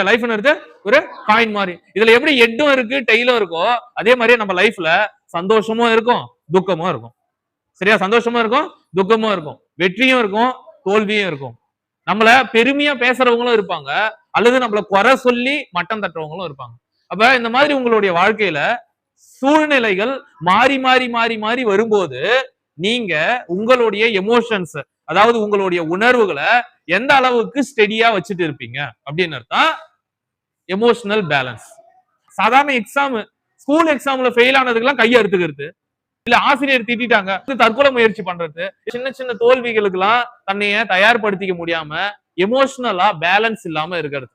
Life எடுத்து ஒரு coin மாதிரி. இதுல எப்படி எட்டும் இருக்கு டெய்லும் இருக்கோ அதே மாதிரியே நம்ம லைஃப்ல சந்தோஷமும் இருக்கும் துக்கமும் இருக்கும். சரியா? சந்தோஷமும் இருக்கும் துக்கமும் இருக்கும். வெற்றியும் இருக்கும் தோல்வியும் இருக்கும். நம்மள பெருமையா பேசுறவங்களும் இருப்பாங்க அல்லது நம்மள குறை சொல்லி மட்டம் தட்டுறவங்களும் இருப்பாங்க. அப்ப இந்த மாதிரி உங்களுடைய வாழ்க்கையில சூழ்நிலைகள் மாறி மாறி மாறி மாறி வரும்போது நீங்க உங்களுடைய எமோஷன்ஸ் அதாவது உங்களுடைய உணர்வுகளை எந்த அளவுக்கு ஸ்டெடியா வச்சுட்டு இருப்பீங்க? அப்படின்னு அர்த்தம் எமோஷனல் பேலன்ஸ் சாதாரண எக்ஸாம் ஸ்கூல் எக்ஸாம்ல ஃபெயில் ஆனதுக்கெல்லாம் கையை எடுத்துக்கிறது. இல்ல ஆசிரியர் திட்டாங்க தற்கொலை முயற்சி பண்றது. சின்ன சின்ன தோல்விகளுக்கெல்லாம் தன்னைய தயார்படுத்திக்க முடியாம எமோஷனலா பேலன்ஸ் இல்லாம இருக்கிறது.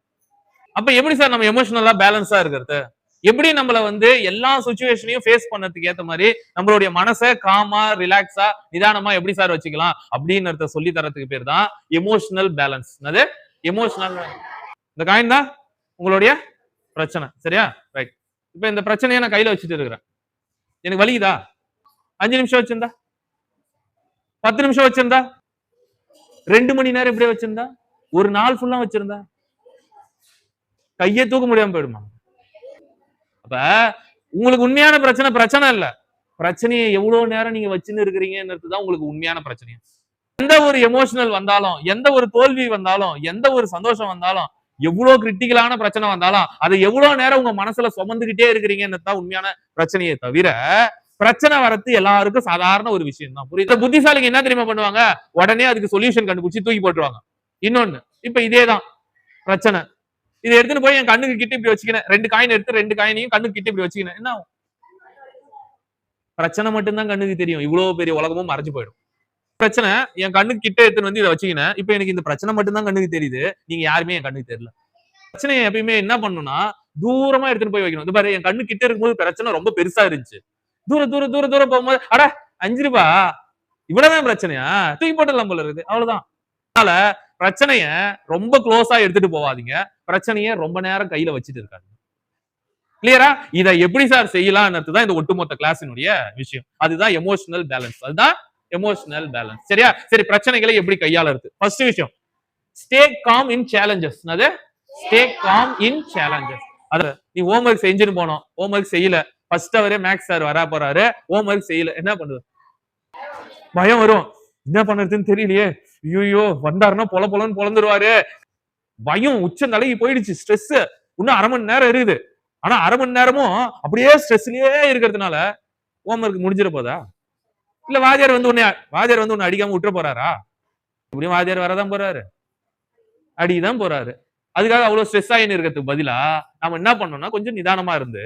அப்ப எப்படி சார் நம்ம எமோஷனலா பேலன்ஸா இருக்கிறது? எப்படி நம்மள வந்து எல்லா சுச்சுவேஷனையும் ஃபேஸ் பண்ணதுக்கு ஏத்த மாதிரி நம்மளுடைய மனசை காமா ரிலாக்ஸா நிதானமா எப்படி சார் வச்சுக்கலாம் அப்படின்னு சொல்லி தரத்துக்கு பேர் தான் எமோஷனல் பேலன்ஸ் என்னது? எமோஷனல் இந்த காயின் தான் உங்களுடைய பிரச்சனை. சரியா? ரைட் இப்ப இந்த பிரச்சனையை நான் கையில வச்சுட்டு இருக்கிறேன். எனக்கு வலிக்குதா? அஞ்சு நிமிஷம் வச்சிருந்தா? பத்து நிமிஷம் வச்சிருந்தா? ரெண்டு மணி நேரம் இப்படியே வச்சிருந்தா? ஒரு நாள் ஃபுல்லா வச்சிருந்தா? கையை தூக்க முடியாம போயிடுமா? அப்ப உங்களுக்கு உண்மையான பிரச்சனை பிரச்சனை இல்ல. பிரச்சனையை எவ்வளவு நேரம் நீங்க வச்சுன்னு இருக்கிறீங்கன்றது தான் உங்களுக்கு உண்மையான பிரச்சனை. எந்த ஒரு எமோஷனல் வந்தாலும் எந்த ஒரு தோல்வி வந்தாலும் எந்த ஒரு சந்தோஷம் வந்தாலும் எவ்வளவு கிரிட்டிக்கலான பிரச்சனை வந்தாலும் அதை எவ்வளவு நேரம் உங்க மனசுல சுமந்துகிட்டே இருக்கிறீங்கன்னு தான் உண்மையான பிரச்சனையே தவிர பிரச்சனை வரது எல்லாருக்கும் சாதாரண ஒரு விஷயம் தான். புரியுது? புத்திசாலிங்க என்ன தெரியுமா பண்ணுவாங்க? உடனே அதுக்கு சொல்யூஷன் கண்டுபிடிச்சு தூக்கி போட்டுருவாங்க. இன்னொன்னு இப்ப இதேதான். பிரச்சனை. இதை எடுத்துட்டு போய் என் கண்ணுக்கு கிட்ட இப்படி வச்சுக்கினேன். ரெண்டு காயின் எடுத்து ரெண்டு காயினையும் கண்ணுக்கு கிட்ட இப்படி வச்சுக்கினேன். என்ன பிரச்சனை மட்டும்தான் கண்ணுக்கு தெரியும். இவ்வளவு பெரிய உலகமும் மறைஞ்சு போயிடும். பிரச்சனை என் கண்ணுக்கு கிட்ட எடுத்துன்னு வந்து இதை வச்சுக்கினேன். இப்ப எனக்கு இந்த பிரச்சனை மட்டும்தான் கண்ணுக்கு தெரியுது. நீங்க யாருமே என் கண்ணுக்கு தெரியல. பிரச்சனையை எப்பயுமே என்ன பண்ணணும்னா தூரமா எடுத்துட்டு போய் வைக்கணும். இந்த பாரு என் கண்ணு கிட்ட இருக்கும்போது பிரச்சனை ரொம்ப பெருசா இருந்துச்சு. தூர தூர தூர தூரம் போகும்போது அட அஞ்சு ரூபா. இவ்வளவுதான் பிரச்சனையா? தூக்கி போட்டுடலாம் போல இருக்குது. அவ்வளவுதான். அதனால பிரச்சனைய ரொம்ப க்ளோஸா எடுத்துட்டு போவாதீங்க. பிரச்சனைய ரொம்ப நேரம் கையில வச்சுட்டு இருக்காங்க கிளியரா இதை எப்படி சார் செய்யலாம்ன்றது தான் இந்த ஒட்டுமொத்த கிளாஸினுடைய விஷயம். அதுதான் எமோஷனல் பேலன்ஸ் அதுதான் எமோஷனல் பேலன்ஸ் சரியா? சரி பிரச்சனைகளை எப்படி கையாளுறது? ஃபர்ஸ்ட் விஷயம். ஸ்டே காம் இன் சேலஞ்சஸ் அது ஸ்டே காம் இன் சேலஞ்சஸ் அது நீ ஹோம்ஒர்க் செஞ்சுன்னு போனோம். ஹோம்ஒர்க் செய்யல. ஃபர்ஸ்ட் அவரே மேக்ஸ் சார் வரா போறாரு. ஹோம்ஒர்க் செய்யல. என்ன பண்ணுது? பயம் வரும். என்ன பண்றதுன்னு தெரியலையே. ஐயோ வந்தாருன்னா பொல பொலன்னு பொழந்துருவாரு பயம் உச்ச தலைக்கு போயிடுச்சு ஸ்ட்ரெஸ் இன்னும் அரை மணி நேரம் இருக்குது. ஆனா அரை மணி நேரமும் அப்படியே ஸ்ட்ரெஸ்லயே இருக்கிறதுனால ஹோம்ஒர்க் முடிஞ்சிட போதா? இல்ல வாத்தியார் வந்து உன்னை வாத்தியார் வந்து உன்னை அடிக்காம விட்டுற போறாரா? இப்படியும் வாத்தியார் வரதான் போறாரு. அடிதான் போறாரு. அதுக்காக அவ்வளவு ஸ்ட்ரெஸ் ஆகின்னு இருக்கிறதுக்கு பதிலா நம்ம என்ன பண்ணோம்னா கொஞ்சம் நிதானமா இருந்து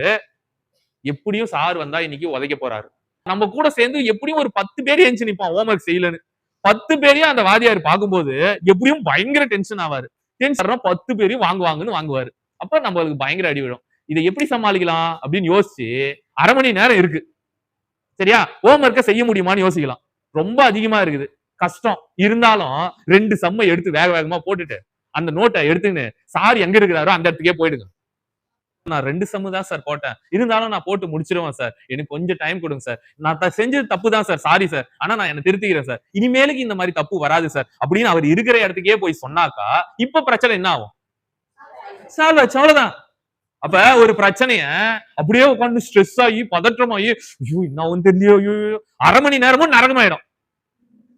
எப்படியும் சார் வந்தா இன்னைக்கு உதைக்க போறாரு. நம்ம கூட சேர்ந்து எப்படியும் ஒரு பத்து பேர் எஞ்சி நிப்பான் ஹோம்ஒர்க் செய்யலன்னு. பத்து பேரையும் அந்த வாதியார் பார்க்கும்போது எப்படியும் பயங்கர டென்ஷன் ஆவாரு. டென்ஷன் பத்து பேரையும் வாங்குவாங்கன்னு வாங்குவாரு. அப்ப நம்மளுக்கு பயங்கர அடி விழும். இதை எப்படி சமாளிக்கலாம் அப்படின்னு யோசிச்சு அரை மணி நேரம் இருக்கு. சரியா? ஹோம்ஒர்க்கை செய்ய முடியுமான்னு யோசிக்கலாம். ரொம்ப அதிகமா இருக்குது. கஷ்டம். இருந்தாலும் ரெண்டு சம்மை எடுத்து வேக வேகமா போட்டுட்டு அந்த நோட்டை எடுத்துன்னு சார் எங்க இருக்கிறாரோ அந்த இடத்துக்கே போயிடுங்க. நான் ரெண்டு சம்மு தான் சார் போட்டேன். இருந்தாலும் நான் போட்டு முடிச்சிருவேன் சார் எனக்கு கொஞ்சம் டைம் கொடுங்க சார் நான் செஞ்சது தப்பு தான் சார் சாரி சார் ஆனா நான் என்ன திருத்திக்கிறேன் சார் இனிமேலுக்கு இந்த மாதிரி தப்பு வராது சார் அப்படின்னு அவர் இருக்கிற இடத்துக்கே போய் சொன்னாக்கா இப்ப பிரச்சனை என்ன ஆகும்? சால்வ் ஆச்சு. அவ்வளவுதான். அப்ப ஒரு பிரச்சனைய அப்படியே உட்காந்து ஸ்ட்ரெஸ் ஆகி பதற்றமாகி ஐயோ என்ன தெரியலையோ ஐயோ அரை மணி நேரமும் நரகமாயிடும்.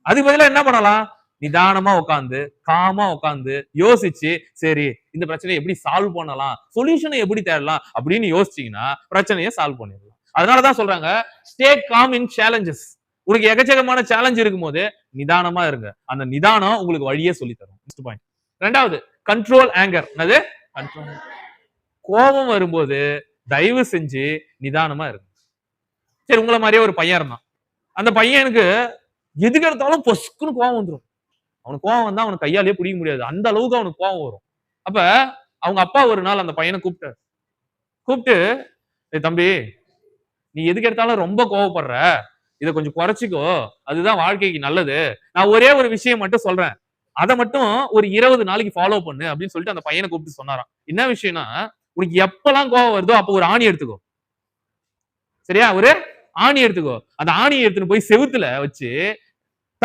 அதுக்கு பதிலாக என்ன பண்ணலாம்? நிதானமா உட்காந்து காமா உட்காந்து யோசிச்சு சரி இந்த பிரச்சனையை எப்படி சால்வ் பண்ணலாம் சொல்யூஷனை எப்படி தேடலாம் அப்படின்னு யோசிச்சீங்கன்னா பிரச்சனையை சால்வ் பண்ணிடலாம். அதனாலதான் சொல்றாங்க ஸ்டே காம் இன் சேலஞ்சஸ் உங்களுக்கு எக்கச்சக்கமான சேலஞ்ச் இருக்கும்போது நிதானமா இருங்க. அந்த நிதானம் உங்களுக்கு வழியே சொல்லி தரும் பாயிண்ட் ரெண்டாவது கண்ட்ரோல் ஆங்கர் என்னது? கண்ட்ரோல் கோபம் வரும்போது தயவு செஞ்சு நிதானமா இருங்க. சரி உங்களை மாதிரியே ஒரு பையன் இருந்தான். அந்த பையனுக்கு எதுக்கு எடுத்தாலும் பொஸ்க்குன்னு கோவம் வந்துடும் அவனுக்கு கோவம் வந்தா அவனுக்கு கையாலேயே பிடிக்க முடியாது. அந்த அளவுக்கு அவனுக்கு கோவம் வரும். அப்ப அவங்க அப்பா ஒரு நாள் அந்த பையனை கூப்பிட்டாரு. கூப்பிட்டு "ஏய் தம்பி நீ எதுக்கு எடுத்தாலும் ரொம்ப கோவப்படுற. இதை கொஞ்சம் குறைச்சிக்கோ. அதுதான் வாழ்க்கைக்கு நல்லது. நான் ஒரே ஒரு விஷயம் மட்டும் சொல்றேன். அதை மட்டும் ஒரு இருபது நாளைக்கு ஃபாலோ பண்ணு அப்படின்னு சொல்லிட்டு அந்த பையனை கூப்பிட்டு சொன்னாராம். என்ன விஷயம்னா உனக்கு எப்பெல்லாம் கோவம் வருதோ அப்போ ஒரு ஆணி எடுத்துக்கோ. சரியா? ஒரு ஆணி எடுத்துக்கோ. அந்த ஆணியை எடுத்துன்னு போய் செவுத்துல வச்சு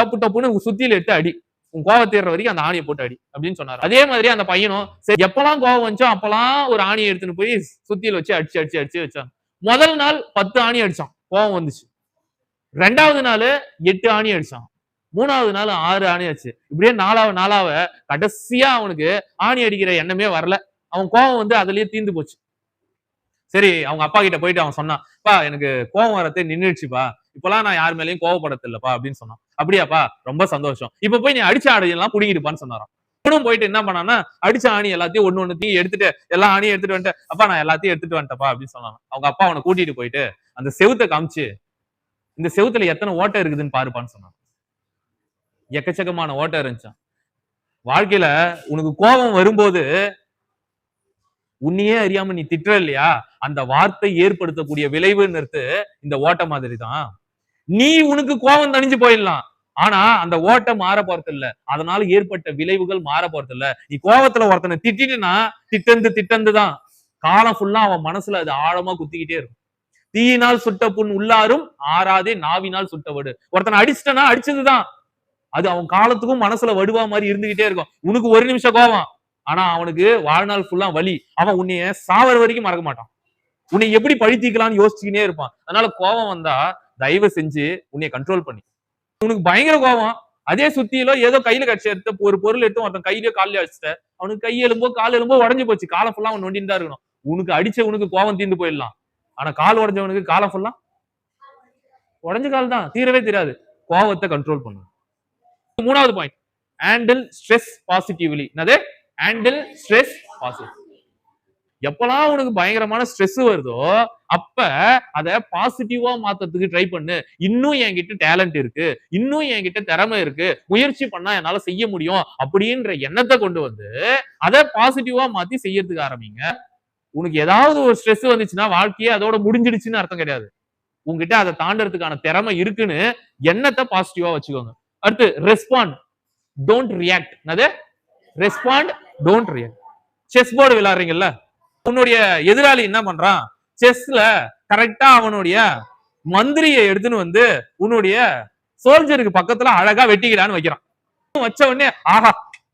டப்பு டப்புன்னு சுத்தியில எடுத்து அடி. உன் கோவம் வரைக்கும் அந்த ஆணியை போட்டு அடி அப்படின்னு சொன்னாரு அதே மாதிரி அந்த பையனும் சரி எப்பெல்லாம் கோவம் வந்துச்சோ அப்பெல்லாம் ஒரு ஆணியை எடுத்துன்னு போய் சுத்தியில் வச்சு அடிச்சு அடிச்சு அடிச்சு வச்சான் முதல் நாள் பத்து ஆணி அடிச்சான். கோவம் வந்துச்சு. ரெண்டாவது நாள் எட்டு ஆணி அடிச்சான். மூணாவது நாள் ஆறு ஆணி ஆச்சு. இப்படியே நாலாவது நாளாவ கடைசியா அவனுக்கு ஆணி அடிக்கிற எண்ணமே வரல. அவன் கோவம் வந்து அதுலயே தீந்து போச்சு. சரி அவங்க அப்பா கிட்ட போயிட்டு அவன் சொன்னான் பா எனக்கு கோவம் வரதே நின்றுச்சுப்பா இப்பெல்லாம் நான் யார் மேலேயும் கோவப்படறது இல்லப்பா அப்படின்னு சொன்னான். அப்படியாப்பா? ரொம்ப சந்தோஷம். இப்ப போய் நீ அடிச்ச ஆடையெல்லாம் புடிங்கிருப்பான்னு சொன்னாராம். இவனும் போயிட்டு என்ன பண்ணான்னா அடிச்ச ஆணி எல்லாத்தையும் ஒண்ணு ஒண்ணுத்தையும் எடுத்துட்டு எல்லா ஆணியும் எடுத்துட்டு வந்துட்டு அப்பா நான் எல்லாத்தையும் எடுத்துட்டு வந்துட்டப்பா அப்படின்னு சொன்னான் அவங்க அப்பா அவனை கூட்டிட்டு போயிட்டு அந்த செவுத்தை காமிச்சு இந்த செவுத்துல எத்தனை ஓட்டை இருக்குதுன்னு பாருப்பான்னு சொன்னான். எக்கச்சக்கமான ஓட்டை இருந்துச்சான் வாழ்க்கையில உனக்கு கோபம் வரும்போது உன்னையே அறியாம நீ திட்டுற இல்லையா? அந்த வார்த்தை ஏற்படுத்தக்கூடிய விளைவுன்னு இந்த ஓட்ட மாதிரி தான் நீ உனக்கு கோபம் தணிஞ்சு போயிடலாம். ஆனா அந்த ஓட்டம் மாற போறது இல்ல. அதனால ஏற்பட்ட விளைவுகள் மாற போறது இல்ல. நீ கோபத்துல ஒருத்தனை திட்டினா திட்டந்து திட்டந்து தான். காலம் ஃபுல்லா அவன் மனசுல அது ஆழமா குத்திக்கிட்டே இருக்கும். தீயினால் சுட்ட புண் உள்ளாரும் ஆறாதே நாவினால் சுட்டவடு ஒருத்தனை அடிச்சிட்டனா அடிச்சதுதான் அது அவன் காலத்துக்கும் மனசுல வடுவா மாதிரி இருந்துகிட்டே இருக்கும். உனக்கு ஒரு நிமிஷம் கோவம் ஆனா அவனுக்கு வாழ்நாள் ஃபுல்லா வலி. அவன் உன்னைய சாவர வரைக்கும் மறக்க மாட்டான். உன்னை எப்படி பழித்திக்கலாம்னு யோசிச்சுக்கினே இருப்பான். அதனால கோவம் வந்தா தயவு செஞ்சு உன்னைய கண்ட்ரோல் பண்ணி. உனக்கு பயங்கர கோவம். அதே சுத்தியில ஏதோ கையில கட்சி எடுத்த ஒரு பொருள் எடுத்து ஒருத்தன் கையிலயோ காலையோ அடிச்சிட்ட. அவனுக்கு கை எலும்போ கால் எலும்போ உடஞ்சு போச்சு. காலம் ஃபுல்லா அவன் நொண்டின்னு தான் இருக்கணும். உனக்கு அடிச்ச உனக்கு கோவம் தீர்ந்து போயிடலாம். ஆனா கால் உடஞ்சவனுக்கு காலம் ஃபுல்லா உடஞ்ச கால் தான். தீரவே தீராது. கோவத்தை கண்ட்ரோல் பண்ணு. மூணாவது பாயிண்ட் ஹேண்டில் ஸ்ட்ரெஸ் பாசிட்டிவ்லி என்னது? ஹேண்டில் ஸ்ட்ரெஸ் பாசிட்டிவ் எப்பெல்லாம் உனக்கு பயங்கரமான ஸ்ட்ரெஸ் வருதோ அப்ப அத பாசிட்டிவா மாத்தறதுக்கு ட்ரை பண்ணு. இன்னும் என்கிட்ட டேலண்ட் இருக்கு. இன்னும் என்கிட்ட திறமை இருக்கு. முயற்சி பண்ணா என்னால செய்ய முடியும் அப்படின்ற எண்ணத்தை கொண்டு வந்து அதை பாசிட்டிவா மாத்தி செய்யறதுக்கு ஆரம்பிங்க. உனக்கு ஏதாவது ஒரு ஸ்ட்ரெஸ் வந்துச்சுன்னா வாழ்க்கையே அதோட முடிஞ்சிடுச்சுன்னு அர்த்தம் கிடையாது. உங்ககிட்ட அதை தாண்டறதுக்கான திறமை இருக்குன்னு எண்ணத்தை பாசிட்டிவா வச்சுக்கோங்க. அடுத்து ரெஸ்பாண்ட் டோன்ட் ரியாக்ட் என்னது? Respond don't react chess board விளையாடுறீங்கல்ல? உன்னுடைய எதிராளி என்ன பண்றான்? செஸ்ல கரெக்டா அவனுடைய மந்திரியை எடுத்துன்னு வந்து உன்னுடைய சோல்ஜருக்கு பக்கத்துல அழகா வெட்டிக்கலான்னு வைக்கிறான். வச்ச உடனே ஆஹா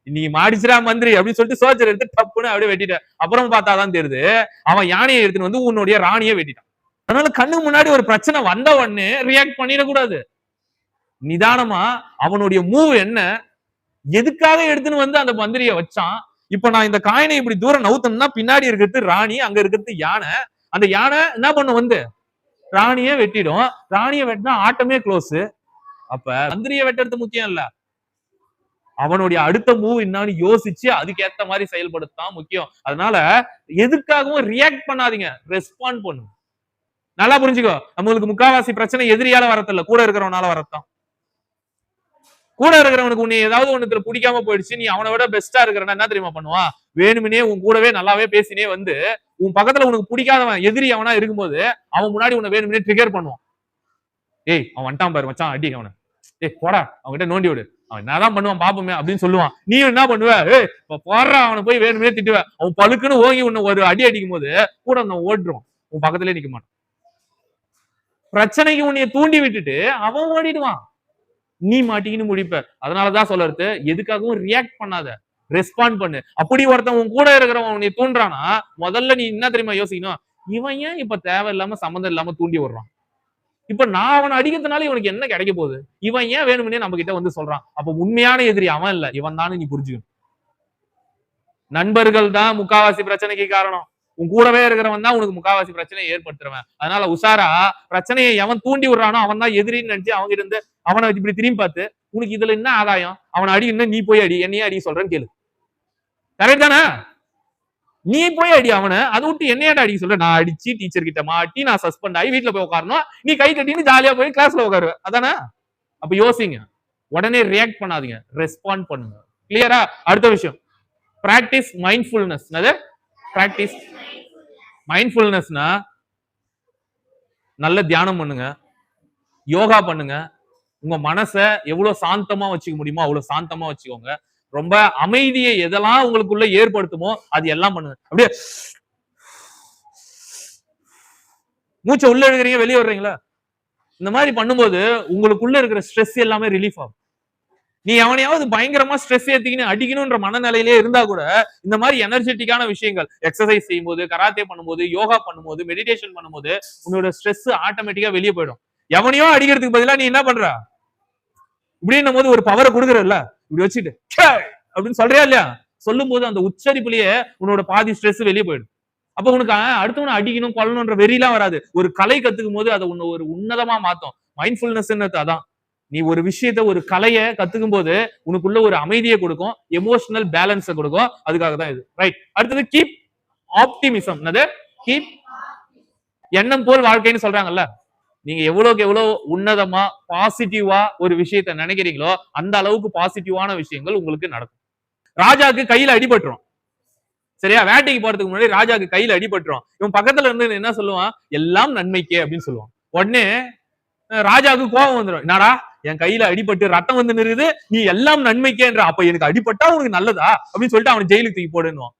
இன்னைக்கு மாடிச்சிரா மந்திரி அப்படின்னு சொல்லிட்டு சோல்ஜர் எடுத்து டப்புன்னு அப்படியே வெட்டிட்ட அப்புறம் பார்த்தாதான் தெரியுது அவன் யானையை எடுத்துன்னு வந்து உன்னுடைய ராணியை வெட்டிட்டான். அதனால கண்ணுக்கு முன்னாடி ஒரு பிரச்சனை வந்த உடனே ரியாக்ட் பண்ணிடக்கூடாது. நிதானமா அவனுடைய மூவ் என்ன எதுக்காக எடுத்துன்னு வந்து அந்த மந்திரியை வச்சான்? இப்ப நான் இந்த காயினை இப்படி தூரம் நவுத்தம்னா பின்னாடி இருக்கிறது ராணி அங்க இருக்கிறது யானை. அந்த யானை என்ன பண்ணும் வந்து? ராணியே வெட்டிடும். ராணியை வெட்டினா ஆட்டமே க்ளோஸ் அப்ப மந்திரிய வெட்டுறது முக்கியம் இல்ல. அவனுடைய அடுத்த மூவ் என்னன்னு யோசிச்சு அதுக்கேத்த மாதிரி செயல்படுத்தான் முக்கியம். அதனால எதுக்காகவும் ரியாக்ட் பண்ணாதீங்க. ரெஸ்பாண்ட் பண்ணுங்க நல்லா புரிஞ்சுக்கோ. நம்மளுக்கு முக்காவாசி பிரச்சனை எதிரியால வரதில்ல. கூட இருக்கிறவனால வரத்தான். கூட இருக்கிறவனுக்கு உன்னை ஏதாவது ஒண்ணுத்துல பிடிக்காம போயிடுச்சு நீ அவனை விட பெஸ்டா இருக்கிறனா என்ன தெரியுமா பண்ணுவான் வேணுமினே உன் கூடவே நல்லாவே பேசினே வந்து உன் பக்கத்துல உனக்கு பிடிக்காதவன் எதிரி அவனா இருக்கும்போது அவன் முன்னாடி உன்னை வேணுமினே ட்ரிகர் பண்ணுவான். ஏய் அவன் வந்துட்டான் பாரு மச்சான் அடி அவனை. ஏய் போடா அவன்கிட்ட நோண்டி விடு. அவன் என்னதான் பண்ணுவான் பாப்போமே அப்படின்னு சொல்லுவான். நீ என்ன பண்ணுவ? ஏய் போடுற அவனை போய் வேணுமே திட்டுவ. அவன் பழுக்குன்னு ஓங்கி உன்னை ஒரு அடி அடிக்கும் போது கூட அவன் ஓடுறான் உன் பக்கத்துலயே நிக்க மாட்டான். பிரச்சனைக்கு உன்னைய தூண்டி விட்டுட்டு அவன் ஓடிடுவான். நீ மாட்டிக்கின்னு முடிப்ப. அதனாலதான் சொல்றது எதுக்காகவும் ரியாக்ட் பண்ணாத. ரெஸ்பாண்ட் பண்ணு. அப்படி ஒருத்தன் உன் கூட இருக்கிறவன் உன்னை தூண்டுறானா முதல்ல நீ என்ன தெரியுமா யோசிக்கணும்? இவன் ஏன் இப்ப தேவையில்லாம சம்மந்தம் இல்லாம தூண்டி விடுறான் இப்ப நான் அவனை அடிக்கிறதுனால இவனுக்கு என்ன கிடைக்க போகுது? இவன் ஏன் வேணும்னே நம்ம கிட்ட வந்து சொல்றான். அப்ப உண்மையான எதிரி அவன் இல்ல. இவன் தானே நீ புரிஞ்சுக்கணும். நண்பர்கள் தான் முக்காவாசி பிரச்சனைக்கு காரணம். உன் கூடவே இருக்கிறவன் தான் உனக்கு முக்காவாசி பிரச்சனையை ஏற்படுத்துறவன். அதனால உஷாரா பிரச்சனையை எவன் தூண்டி விடுறானோ அவன் தான் எதிரின்னு நினைச்சு அவங்க இருந்து அவனை இப்படி திரும்பி பார்த்து உனக்கு இதுல என்ன ஆதாயம்? அவனை அடி என்ன நீ போய் அடி என்னையே அடி சொல்றேன்னு கேளு. கரெக்ட் தானே? நீ போய் அடி அவனை அதை விட்டு என்னையாட அடி சொல்ற? நான் அடிச்சு டீச்சர் கிட்ட மாட்டி நான் சஸ்பெண்ட் ஆகி வீட்டுல போய் உட்காரணும் நீ கை கட்டின்னு ஜாலியா போய் கிளாஸ்ல உட்காருவ அதானே? அப்ப யோசிங்க. உடனே ரியாக்ட் பண்ணாதீங்க. ரெஸ்பாண்ட் பண்ணுங்க. கிளியரா அடுத்த விஷயம். பிராக்டிஸ் மைண்ட்ஃபுல்னஸ் பிராக்டிஸ் மைண்ட்ஃபுல்னஸ்னா நல்ல தியானம் பண்ணுங்க. யோகா பண்ணுங்க. உங்க மனசை எவ்வளவு சாந்தமா வச்சுக்க முடியுமோ அவ்வளவு சாந்தமா வச்சுக்கோங்க. ரொம்ப அமைதியை எதெல்லாம் உங்களுக்குள்ள ஏற்படுத்துமோ அது எல்லாம் பண்ணுங்க. அப்படியே மூச்சை உள்ள எடுக்கிறீங்க வெளியே வர்றீங்களா? இந்த மாதிரி பண்ணும்போது உங்களுக்குள்ள இருக்கிற ஸ்ட்ரெஸ் எல்லாமே ரிலீஃப் ஆகும். நீ எவனையாவது பயங்கரமா ஸ்ட்ரெஸ் ஏத்திக்கின்னு அடிக்கணும்ன்ற மனநிலையிலே இருந்தா கூட இந்த மாதிரி எனர்ஜெட்டிக்கான விஷயங்கள் எக்ஸசைஸ் செய்யும்போது கராத்தே பண்ணும்போது யோகா பண்ணும்போது மெடிடேஷன் பண்ணும்போது உன்னோட ஸ்ட்ரெஸ் ஆட்டோமேட்டிக்கா வெளியே போயிடும். எவனையோ அடிக்கிறதுக்கு பதிலா நீ என்ன பண்ற? இப்படின்னும் போது ஒரு பவரை கொடுக்குறல்ல. இப்படி வச்சுட்டு அப்படின்னு சொல்றியா இல்லையா? சொல்லும் போது அந்த உச்சரிப்புலயே உன்னோட பாதி ஸ்ட்ரெஸ் வெளியே போயிடும். அப்ப உனக்கு அடுத்தவனை அடிக்கணும் கொல்லணும்ன்ற வெறிலாம் வராது. ஒரு கலை கத்துக்கும் போது அதை உன்னை ஒரு உன்னதமா மாத்தும். மைண்ட்ஃபுல்னஸ் அதான். நீ ஒரு விஷயத்த ஒரு கலையை கத்துக்கும் போது உனக்குள்ள ஒரு அமைதியை கொடுக்கும் எமோஷனல் பேலன்ஸை கொடுக்கும். அதுக்காக தான் இது. ரைட் அடுத்தது கீப் ஆப்டிமிசம் என்னது? கீப் எண்ணம் போல் வாழ்க்கைன்னு சொல்றாங்கல்ல. நீங்க எவ்வளவுக்கு எவ்வளவு உன்னதமா பாசிட்டிவா ஒரு விஷயத்த நினைக்கிறீங்களோ அந்த அளவுக்கு பாசிட்டிவான விஷயங்கள் உங்களுக்கு நடக்கும். ராஜாக்கு கையில அடிபட்டுரும். சரியா? வேட்டைக்கு போறதுக்கு முன்னாடி ராஜாக்கு கையில அடிபட்டுரும். இவன் பக்கத்துல இருந்து என்ன சொல்லுவான்? எல்லாம் நன்மைக்கே அப்படின்னு சொல்லுவான். உடனே ராஜாவுக்கு கோபம் வந்துடும் என்னடா என் கையில அடிபட்டு ரத்தம் வந்து நிறுது. நீ எல்லாம் நன்மைக்கேன்ற. அப்ப எனக்கு அடிபட்டா உனக்கு நல்லதா? அப்படின்னு சொல்லிட்டு அவன் ஜெயிலுக்கு தூக்கி போடுன்னுவான்.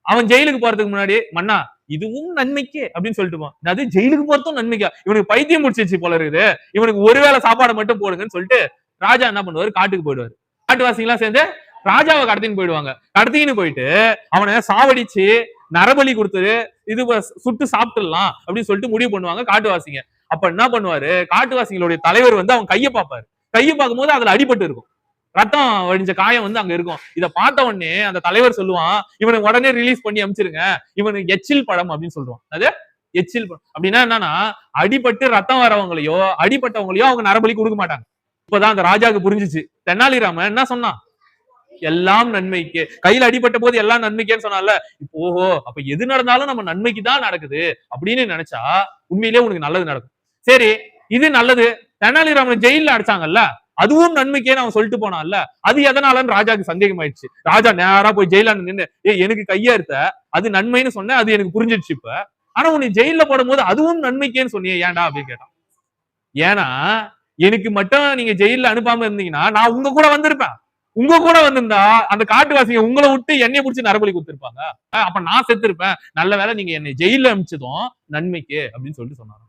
அவன் ஜெயிலுக்கு போறதுக்கு முன்னாடி மன்னா இதுவும் நன்மைக்கே அப்படின்னு சொல்லிட்டு அது ஜெயிலுக்கு போறதும் நன்மைக்கா. இவனுக்கு பைத்தியம் முடிச்சிச்சு போல இருக்குது. இவனுக்கு ஒருவேளை சாப்பாடு மட்டும் போடுங்கன்னு சொல்லிட்டு ராஜா என்ன பண்ணுவாரு? காட்டுக்கு போயிடுவாரு. காட்டுவாசிங்க எல்லாம் சேர்ந்து ராஜாவை கடத்தின்னு போயிடுவாங்க. கடத்தின்னு போயிட்டு அவனை சாவடிச்சு நரபலி கொடுத்துரு இது சுட்டு சாப்பிட்டுடலாம் அப்படின்னு சொல்லிட்டு முடிவு பண்ணுவாங்க காட்டுவாசிங்க. அப்ப என்ன பண்ணுவாரு? காட்டுவாசிங்களுடைய தலைவர் வந்து அவன் கையை பார்ப்பாரு. கையை பார்க்கும்போது அதுல அடிபட்டு இருக்கும். ரத்தம் வடிஞ்ச காயம் வந்து அங்க இருக்கும். இத பார்த்த உடனே அந்த தலைவர் சொல்லுவான் இவனை உடனே ரிலீஸ் பண்ணி அமிச்சிருங்க. இவனுக்கு எச்சில் படம் அப்படின்னு சொல்லுவான். அது எச்சில் படம். அப்படின்னா என்னன்னா அடிபட்டு ரத்தம் வரவங்களையோ அடிபட்டவங்களையோ அவங்க நரபலி கொடுக்க மாட்டாங்க. இப்பதான் அந்த ராஜாவுக்கு புரிஞ்சுச்சு. தென்னாலிராமன் என்ன சொன்னான்? எல்லாம் நன்மைக்கு. கையில அடிபட்ட போது எல்லாம் நன்மைக்கேன்னு சொன்னால இப்போ ஓஹோ அப்ப எது நடந்தாலும் நம்ம நன்மைக்கு தான் நடக்குது அப்படின்னு நினைச்சா உண்மையிலேயே உனக்கு நல்லது நடக்கும். சரி இது நல்லது. தெனாலிராமன் ஜெயில அடைச்சாங்கல்ல? அதுவும் நன்மைக்கேன்னு அவன் சொல்லிட்டு போனான்ல. அது எதனாலன்னு ராஜாக்கு சந்தேகம் ஆயிடுச்சு ராஜா நேரா போய் ஜெயிலாண்டு நின்னு ஏ எனக்கு கையா அது நன்மைன்னு சொன்னேன் அது எனக்கு புரிஞ்சிடுச்சு இப்ப. ஆனா உன்னை ஜெயில போடும்போது அதுவும் நன்மைக்கேன்னு சொன்னியே ஏன்டா? அப்படின்னு கேட்டான். ஏன்னா எனக்கு மட்டும் நீங்க ஜெயில அனுப்பாம இருந்தீங்கன்னா நான் உங்க கூட வந்திருப்பேன். உங்க கூட வந்திருந்தா அந்த காட்டுவாசிங்க உங்களை விட்டு என்னைய புடிச்சு நரபலி கொடுத்துருப்பாங்க. அப்ப நான் செத்துருப்பேன். நல்ல வேளை நீங்க என்னை ஜெயில அனுப்பிச்சதும் நன்மைக்கு அப்படின்னு சொல்லிட்டு சொன்னாங்க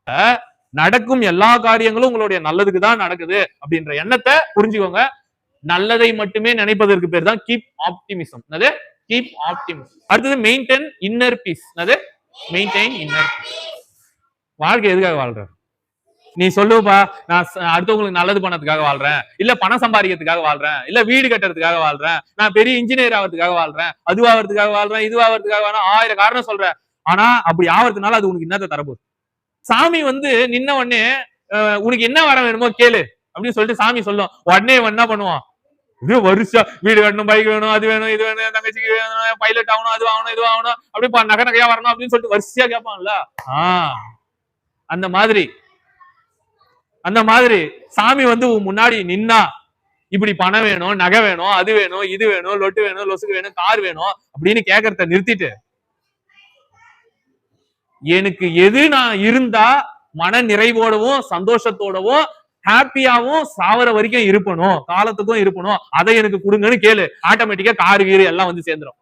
நடக்கும் எல்லா காரியங்களும் உங்களுடைய நல்லதுக்கு தான் நடக்குது அப்படின்ற எண்ணத்தை புரிஞ்சுக்கோங்க. நல்லதை மட்டுமே நினைப்பதற்கு பேர் தான் கீப் ஆப்டிமிசம் என்னது? கீப் ஆப்டிமிசம் அடுத்தது மெயின்டைன் இன்னர் பீஸ் என்னது? மெயின்டைன் இன்னர் வாழ்க்கை எதுக்காக வாழ்ற நீ சொல்லுப்பா நான் அடுத்தவங்களுக்கு நல்லது பண்ணதுக்காக வாழ்றேன். இல்ல பணம் சம்பாதிக்கிறதுக்காக வாழ்றேன். இல்ல வீடு கட்டுறதுக்காக வாழ்றேன். நான் பெரிய இன்ஜினியர் ஆகிறதுக்காக வாழ்றேன். அதுவாகிறதுக்காக வாழ்றேன் இதுவாகிறதுக்காக வாழ்றேன். ஆயிரம் காரணம் சொல்றேன். ஆனா அப்படி ஆகிறதுனால அது உனக்கு என்னத்தை தரப்போகுது. சாமி வந்து நின்ன உடனே உனக்கு என்ன வர வேணுமோ கேளு அப்படின்னு சொல்லிட்டு சாமி சொல்லும். உடனே என்ன பண்ணுவான்? இது வருஷம் வீடு வேணும் பைக் வேணும் அது வேணும் இது வேணும் தங்கச்சிக்கு வேணும் பைலட் ஆகணும் அது ஆகணும் இது ஆகணும் அப்படி நகை நகையா வரணும் அப்படின்னு சொல்லிட்டு வரிசையா கேட்பான்ல. ஆஹ் அந்த மாதிரி அந்த மாதிரி சாமி வந்து உன் முன்னாடி நின்னா இப்படி பணம் வேணும் நகை வேணும் அது வேணும் இது வேணும் லொட்டு வேணும் லொசுக்கு வேணும் கார் வேணும் அப்படின்னு கேக்குறத நிறுத்திட்டு எனக்கு எது நான் இருந்தா மன நிறைவோடவும் சந்தோஷத்தோடவும் ஹாப்பியாவும் சாவர வரைக்கும் இருப்பணும். காலத்துக்கும் இருப்பணும். அதை எனக்கு கொடுங்கன்னு கேளு. ஆட்டோமேட்டிக்கா கார் வீடு எல்லாம் வந்து சேர்ந்துரும்.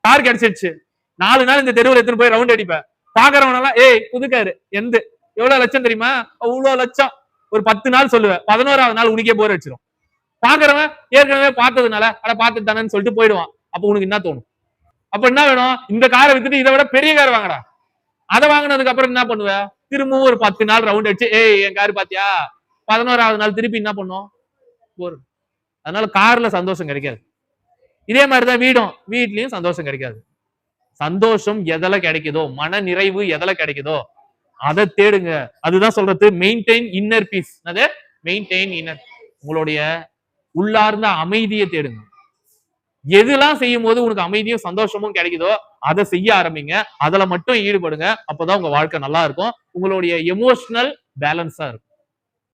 கார் கிடைச்சிருச்சு. நாலு நாள் இந்த தெருவில் எடுத்துன்னு போய் ரவுண்ட் அடிப்பேன். பாக்குறவனெல்லாம் ஏய் புதுக்காரு எந்த? எவ்வளவு லட்சம் தெரியுமா? அவ்வளவு லட்சம். ஒரு பத்து நாள் சொல்லுவேன். பதினோராவது நாள் உனக்கே போர் அடிச்சிடும் பாக்குறவன் ஏற்கனவே பார்த்ததுனால அட பார்த்து தானேன்னு சொல்லிட்டு போயிடுவான். அப்ப உனக்கு என்ன தோணும்? அப்ப என்ன வேணும்? இந்த காரை வித்துட்டு இதை விட பெரிய கார் வாங்கடா. அதை வாங்கினதுக்கு அப்புறம் என்ன பண்ணுவ? திரும்பவும் ஒரு பத்து நாள் ரவுண்ட் அடிச்சு ஏய் என் கார் பாத்தியா? பதினோராவது நாள் திருப்பி என்ன பண்ணும்? போர். அதனால கார்ல சந்தோஷம் கிடைக்காது. இதே மாதிரிதான் வீடும். வீட்லயும் சந்தோஷம் கிடைக்காது. சந்தோஷம் எதுல கிடைக்குதோ மன நிறைவு எதுல கிடைக்குதோ அதை தேடுங்க. அதுதான் சொல்றது மெயின்டைன் இன்னர் பீஸ் அது மெயின்டைன் இன்னர் உங்களுடைய உள்ளார்ந்த அமைதியை தேடுங்க. எதுலாம் செய்யும் போது உனக்கு அமைதியும் சந்தோஷமும் கிடைக்குதோ அதை செய்ய ஆரம்பிங்க. அதுல மட்டும் ஈடுபடுங்க. அப்பதான் உங்க வாழ்க்கை நல்லா இருக்கும். உங்களுடைய எமோஷனல் பேலன்ஸா இருக்கும்.